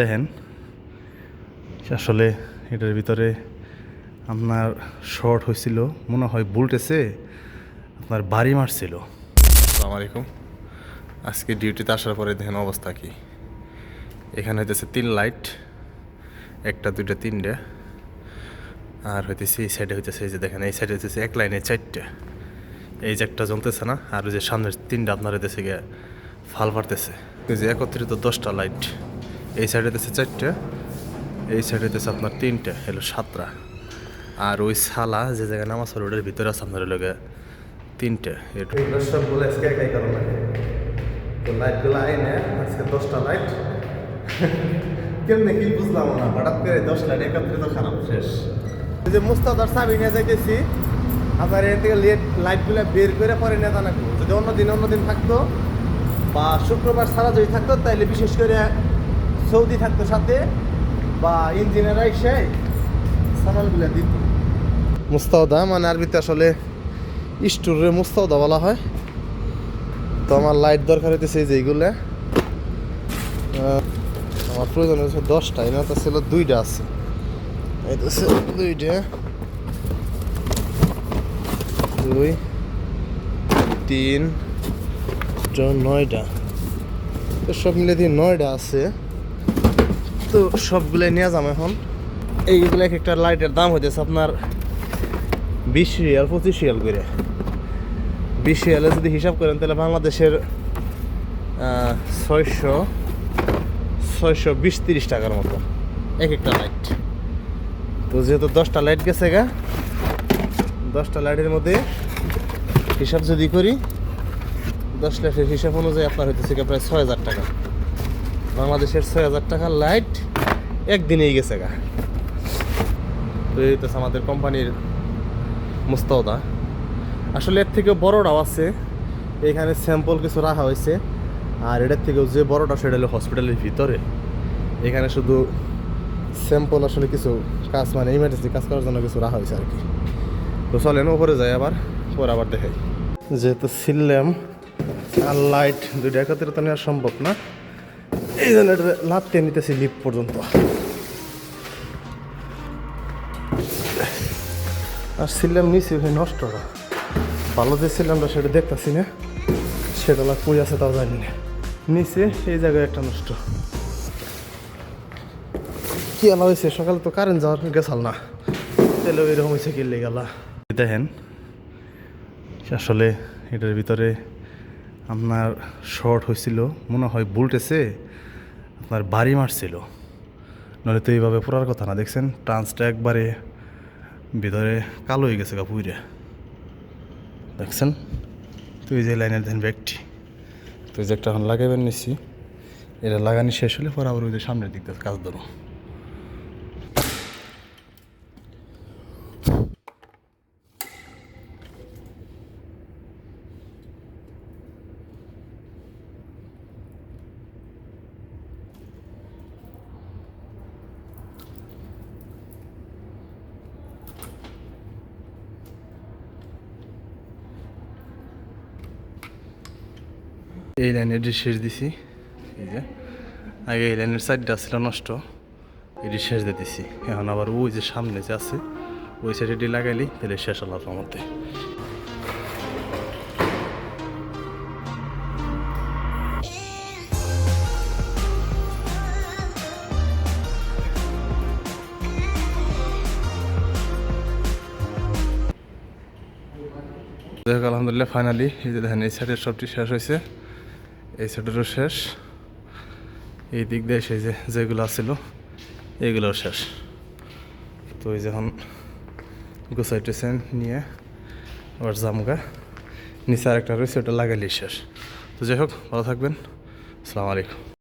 দেখেন, আসলে এটার ভিতরে আপনার শর্ট হয়েছিল, মনে হয় বুলটেছে আপনার বাড়ি মারছিল। আসসালামু আলাইকুম। আজকে ডিউটিতে আসার পরে দেখেন অবস্থা কি। এখানে হইতেছে তিন লাইট, একটা, দুইটা, তিনটা। আর হইতেছে এই সাইডে হইতেছে এই যে দেখেন, এই সাইডে হইতেছে এক লাইনে চারটা। এই যে একটা জ্বলতেছে না, আর ওই যে সামনের তিনটা আপনার হইতেছে গিয়ে ফাল পারতেছে যে একত্রিত দশটা লাইট। এই সাইডে হইতেছে চারটে, এই সাইডে হইতেছে আপনার তিনটে, হলো সাতটা। আর ওই সালা যে জায়গায় নামাজ পড়ে, ওটার ভিতরে আছে আপনার হলো তিনটে। সবগুলো আজকে একাই করা লাগে। তো লাইটগুলো আইনে আজকে দশটা লাইট কেমনে কি বুঝলাম না, হঠাৎ করে দশ লাইট একত্রিত খারাপ, শেষ। যে মুস্তাদার চাবি নিয়ে যাইতেছি আপনার এখান থেকে লেট লাইটগুলো বের করে পরে নিয়ে জানা যদি অন্য দিন অন্য দিন থাকতো, বা শুক্রবার ছাড়া যদি থাকতো তাহলে বিশেষ করে সৌদি থাকতো সাথে বা ইঞ্জিনিয়ার এসে সামানগুলো দিত। মুস্তাউদা মানে আরবিতে আসলে স্টোরে মুস্তাউদা বলা হয়। তো আমার লাইট দরকার হইতেছে এই যে এইগুলো। আমার প্রয়োজন হচ্ছে দশটা এনার তো ছিল দুইটা আছে। দুইটা। দুই, তিন নয়টা। সব মিলে দিয়ে নয়টা আছে। তো সবগুলো নিয়ে যাম এখন। এইগুলো এক একটা লাইটের দাম হইতেছে আপনার বিশ রিয়াল, পঁচিশ রিয়াল করে। বিশ রিয়ালে যদি হিসাব করেন তাহলে বাংলাদেশের ছয়শো ছয়শো বিশ তিরিশ টাকার মতো এক একটা লাইট। তো যেহেতু দশটা লাইট গেছে গা, দশটা লাইটের মধ্যে হিসাব যদি করি, দশ লাইটের হিসাব অনুযায়ী আপনার হইতেছে প্রায় ছয় হাজার টাকা। বাংলাদেশের ছয় হাজার টাকার লাইট একদিনেই গেছে গা। তো এই হইতেছে আমাদের কোম্পানির মুস্তাওদা আসলে এর থেকেও বড়টাও আছে। এখানে স্যাম্পল কিছু রাখা হয়েছে। আর এটার থেকেও যে বড়টা, সেটা হলো হসপিটালের ভিতরে। এখানে শুধু স্যাম্পল আসলে কিছু কাজ মানে ইমার্জেন্সি কাজ করার জন্য কিছু রাখা হয়েছে আর কি। তো চলেন উপরে যাই আবার, পরে আবার দেখাই। যেহেতু সিললাম আর লাইট দুইটা একত্রিত নেওয়া সম্ভব না। এই জন্য এটা লাভতে নিতেছি লিফট পর্যন্ত। আর সিলাম নিছি ওই নষ্টটা ভালো যে সিলামটা সেটা দেখতেছি না, সেটা লাগ কই আছে তাও জানি না। নিচে এই জায়গায় একটা নষ্ট। কি আলা হয়েছে সকালে তো কারেন্ট যাওয়ার গেছাল না। তাহলে এরকম হয়েছে কি লেগালা দেখেন, আসলে এটার ভিতরে আপনার শর্ট হয়েছিল মনে হয় বুলটেছে আপনার বাড়ি মারছিল নইলে তো এইভাবে পড়ার কথা না, দেখছেন? ট্রান্সটা একবারে ভিতরে কালো হয়ে গেছে কাপুইরে দেখছেন? তুই যে লাইনের দেন ব্যাগটি তুই যে একটা এখন লাগাইবেন নিচ্ছি এটা লাগানি শেষ হলে পর আবার ওই যে সামনের দিকটা কাজ ধরো এই লাইনের শেষ দিছি এই যে আগে এই লাইনের সাইডটা ছিল নষ্ট এটি শেষ দিয়ে দিছি এখন আবার ওই যে সামনে যে আছে ওই সাইডে এটি লাগাইলি তাহলে শেষ হলো আপনার মধ্যে আলহামদুলিল্লাহ ফাইনালি এই যে দেখেন এই সাইডের সবটি শেষ হয়েছে এই সাইডেরও শেষ। এই দিক দিয়ে সেই যে যেগুলো আছিল এগুলোর শেষ। তো এই যখন গুছাইতেছেন, নিয়ে আবার জামগা নিচে আরেকটা রয়েছে, ওটা লাগাইলেই শেষ। তো যাই হোক, ভালো থাকবেন। আসসালামু আলাইকুম।